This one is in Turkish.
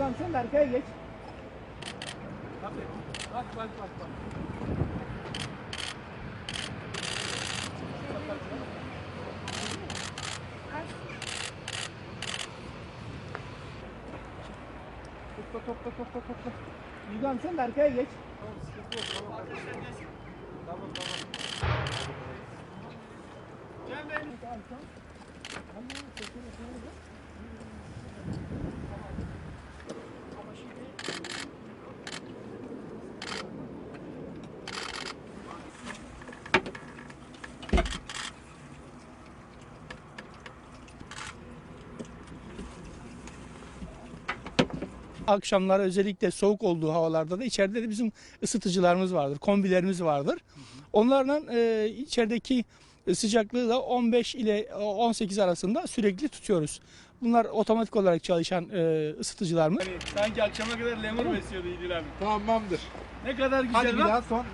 Hocam sen de arkaya geç. Bak bak bak bak. Topla topla topla topla. Hocam sen de arkaya geç. Tamam sıkıntı yok. Tamam. Tamam tamam. Cem Bey. Akşamlar özellikle soğuk olduğu havalarda da içeride de bizim ısıtıcılarımız vardır, kombilerimiz vardır. Onlarla e, içerideki sıcaklığı da 15 ile 18 arasında sürekli tutuyoruz. Bunlar otomatik olarak çalışan e, ısıtıcılarımız. Hani sanki akşama kadar lemur besliyordu İdil abi. Tamamdır. Ne kadar Hadi güzel bir bak. daha son.